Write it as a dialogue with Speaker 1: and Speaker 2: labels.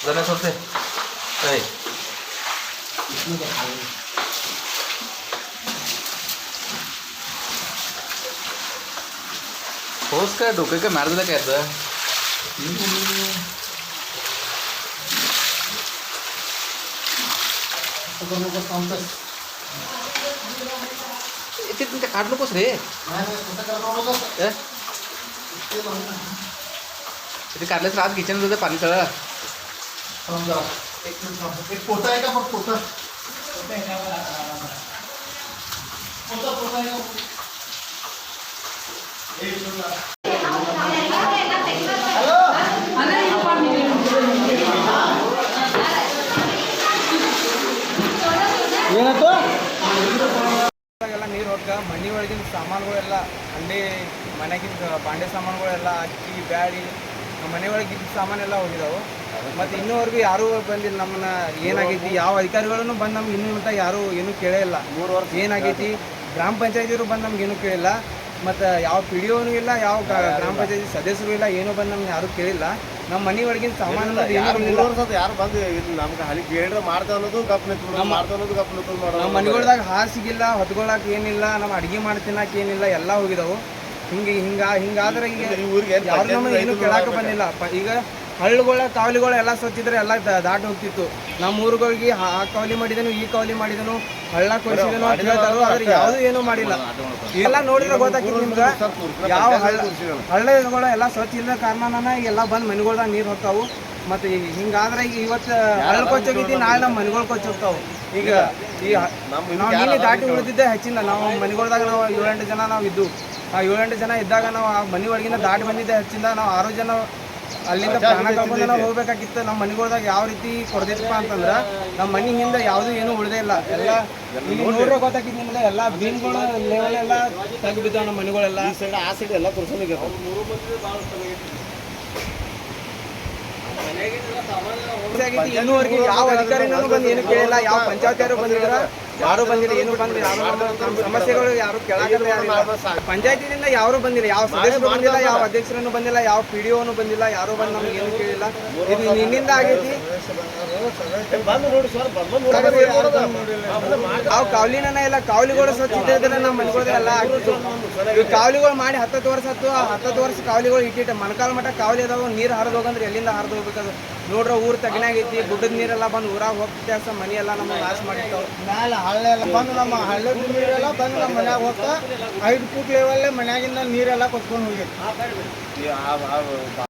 Speaker 1: जरा सोडते. नाही होस काय डोकं काय मारलं काय याचं? ए, ते तुमच्या काढ नकोस रे? ते काढल्यास रात किचन पाणी सगळं.
Speaker 2: एक पोता आहे का मग पोता
Speaker 3: ಎಲ್ಲ ನೀರು ಹೊಡ್ಕ ಮನೆ ಒಳಗಿನ ಸಾಮಾನುಗಳೆಲ್ಲ ಅಂಡೆ ಮನೆಗಿನ ಬಾಂಡೆ ಸಾಮಾನುಗಳೆಲ್ಲ ಅಕ್ಕಿ ಬ್ಯಾಳಿ ನಮ್ಮ ಮನೆ ಒಳಗಿದ್ದ ಸಾಮಾನೆಲ್ಲ ಹೋಗಿದಾವು ಮತ್ತು ಇನ್ನೂವರೆಗೂ ಯಾರೂ ಬಂದಿಲ್ಲ ನಮ್ಮನ್ನ. ಏನಾಗೈತಿ? ಯಾವ ಅಧಿಕಾರಿಗಳನ್ನು ಬಂದು ನಮ್ಗೆ ಇನ್ನೂ ಮಟ್ಟ ಯಾರೂ ಏನೂ ಕೇಳೇ ಇಲ್ಲ. ಮೂರು ವರ್ಷ ಏನಾಗೈತಿ? ಗ್ರಾಮ ಪಂಚಾಯತಿಯವರು ಬಂದು ನಮ್ಗೆ ಏನೂ ಕೇಳಿಲ್ಲ ಮತ್ತು ಯಾವ ಪಿ ಡಿ ಓನೂ ಇಲ್ಲ ಯಾವ ಗ್ರಾಮ ಪಂಚಾಯತಿ ಸದಸ್ಯರು ಇಲ್ಲ ಏನೂ ಬಂದು ನಮ್ಗೆ ಯಾರೂ ಕೇಳಿಲ್ಲ ನಮ್ಮ ಮನೆ ಒಳಗಿನ ಸಾಮಾನು
Speaker 2: ಯಾರು ಬಂದು ನಮ್ಗೆ ಹಳಿ ಕೇಳ್ರೆ ಮಾಡ್ತಾ ಅನ್ನೋದು ಗಪ್ ನಿಂತು ಮಾಡ್ತಾ ಅನ್ನೋದು ಗಪ್ ನಿಂತು
Speaker 3: ನಮ್ಮ ಮನೆಗಳ್ದಾಗ ಹಾಸಿಗಿಲ್ಲ ಸಿಗಿಲ್ಲ ಹೊತ್ಕೊಳಕ್ ಏನಿಲ್ಲ ನಮ್ಮ ಅಡಿಗೆ ಮಾಡಿ ತಿನ್ನಕ್ ಏನಿಲ್ಲ ಎಲ್ಲ ಹೋಗಿದವು. ಹಿಂಗೆ ಹಿಂಗ ಹಿಂಗಾದ್ರೆ ಈಗ
Speaker 2: ಊರಿಗೆ
Speaker 3: ಯಾರು ಏನು
Speaker 2: ರೈತರು
Speaker 3: ಕೇಳಾಕ
Speaker 2: ಮಾಡ್ಬೇಕು.
Speaker 3: ಬಂದಿಲ್ಲ. ಈಗ ಹಳ್ಳಿಗಳ ಕಾವಲಿಗಳು ಎಲ್ಲ ಸ್ವಚ್ಛಿದ್ರೆ ಎಲ್ಲ ದಾಟಿ ಹೋಗ್ತಿತ್ತು. ನಮ್ಮ ಊರುಗಳಿಗೆ ಆ ಕಾವಲಿ ಮಾಡಿದನು, ಈ ಕಾವಲಿ ಮಾಡಿದನು, ಹಳ್ಳ ಕೊಡಿಸಿದನು ಅಂತ ಹೇಳ್ತಾರೋ, ಆದ್ರೆ ಯಾವುದು ಏನೂ ಮಾಡಿಲ್ಲ. ಎಲ್ಲ ನೋಡಿದ್ರೆ ಗೊತ್ತಾಗಿತ್ತು ನಿಮ್ಗೆ, ಯಾವ ಹಳ್ಳ, ಹಳ್ಳಗಳು ಎಲ್ಲ ಸ್ವಚ್ಛ ಇಲ್ಲದ ಕಾರಣನ ಎಲ್ಲ ಬಂದು ಮನೆಗಳ್ದಾಗ ನೀರು ಹೋಗ್ತಾವು. ಮತ್ತೆ ಈಗ ಹಿಂಗಾದ್ರೆ ಈಗ ಇವತ್ತು ಹಳ್ಳ ಕೊಚ್ಚೋಗಿದ್ದಿ, ನಾಳೆ ನಮ್ಮ ಮನೆಗಳು ಕೊಚ್ಚೋಗ್ತಾವು. ಈಗ ಈ ನಾವು ನೀನು ದಾಟಿ ಉಳಿದಿದ್ದೆ ಹೆಚ್ಚಿನ ನಾವು ಮನೆಗಳ್ದಾಗ ನಾವು ಏಳೆಂಟು ಜನ ನಾವು ಇದ್ದು ಆ ಏಳೆಂಟು ಜನ ಇದ್ದಾಗ ನಾವು ಆ ಮನೆ ಒಳಗಿನ ದಾಟಿ ಬಂದಿದ್ದೆ ಹೆಚ್ಚಿಂದ, ನಾವು ಆರು ಜನ ಅಲ್ಲಿಂದ ಪ್ರಾಣ ಕಳ್ಕೊಂಡು ನಾವು ಹೋಗ್ಬೇಕಾಗಿತ್ತು. ನಮ್ಮ ಮನೆಗಳ್ದಾಗ ಯಾವ ರೀತಿ ಕೊಡ್ದಿತ್ತಪ್ಪ ಅಂತಂದ್ರೆ ನಮ್ಮ ಮನೆ ಹಿಂದೆ ಯಾವುದು ಏನೂ ಉಳಿದೇ ಇಲ್ಲ. ಎಲ್ಲ ನೋಡ್ರೆ. ಗೊತ್ತಾಗಿತ್ತು ನಿಮ್ಗೆ ಎಲ್ಲ ಬೀನ್ಗಳು ಲೆವೆಲ್ ಎಲ್ಲ ತೆಗ್ದು ಬಿದ್ದಾವ ನಮ್ಮ ಮನೆಗಳೆಲ್ಲ.
Speaker 2: ಈ ಸೈಡ್ ಆ ಸೈಡ್ ಎಲ್ಲ ತೋರ್ಸೋನಿಗೆ
Speaker 3: ಆಗೈತಿ. ಇನ್ನೂವರೆಗೆ ಯಾವ ಅಧಿಕಾರಿನೂ ಬಂದು ಏನು ಕೇಳಿಲ್ಲ ಯಾವ ಪಂಚಾಯತಿಯವರು ಬಂದಿಲ್ಲ ಯಾರು ಬಂದಿಲ್ಲ, ಏನು ಬಂದಿಲ್ಲ, ಯಾರು ಸಮಸ್ಯೆಗಳು ಯಾರು ಕೆಳಗಿಲ್ಲ ಪಂಚಾಯತಿನಿಂದ ಯಾರು ಬಂದಿಲ್ಲ, ಯಾವ ಸದಸ್ಯರು ಬಂದಿಲ್ಲ, ಯಾವ ಅಧ್ಯಕ್ಷರನ್ನು ಬಂದಿಲ್ಲ, ಯಾವ ಪಿ ಡಿ ಒನು ಬಂದಿಲ್ಲ, ಯಾರು ಬಂದು ನಮ್ಗೆ ಏನು ಕೇಳಿಲ್ಲ. ಇದು ನಿನ್ನಿಂದ ಆಗೈತಿ. ಯಾವ ಕಾವಲಿನ ಇಲ್ಲ ಕಾವಲಿಗಳು ಸ್ವಚ್ಛ ಇದ್ದಿದ್ರೆ ನಮ್ಮ ಮನ್ಕೊಳ್ಳೋದೆಲ್ಲ ಆಗ್ತಿತ್ತು ಇವ್ ಕಾವಲಿಗಳು ಮಾಡಿ ಹತ್ತತ್ತು ವರ್ಷ ಹತ್ತು ಹತ್ತತ್ತು ವರ್ಷ ಕಾವಲಿಗಳು ಇಟ್ಟಿಟ್ಟು ಮನಕಾಲ ಮಠ ಕಾವಲಿ ಅದಾವ, ನೀರು ಹರಿದು ಹೋಗಂದ್ರೆ ಎಲ್ಲಿಂದ ಹರಿದು ಹೋಗ್ಬೇಕದು ನೋಡ್ರ ಊರ್ ತಗನಾಗೈತಿ ಗುಡ್ಡದ ನೀರೆಲ್ಲ ಬಂದು ಊರಾಗ ಹೋಗ್ತಿದ್ದೆ ಅಸ ಮನಿ ಎಲ್ಲ ನಮ್ಮ ನಾಶ ಮಾಡಿರ್ತಾವ.
Speaker 4: ಮ್ಯಾಲ ಹಳ್ಳ ಎಲ್ಲ ಬಂದು ನಮ್ಮ ಹಳ್ಳದ ನೀರೆಲ್ಲ ಬಂದು ನಮ್ಮ ಮನ್ಯಾಗ ಹೋಗ್ತಾ ಐದು ಫೂಟ್ ಲೆವೆಲ್ಲೇ ಮನ್ಯಾಗಿಂದ ನೀರೆಲ್ಲ ಕೊತ್ಕೊಂಡು ಹೋಗಿತ್ತು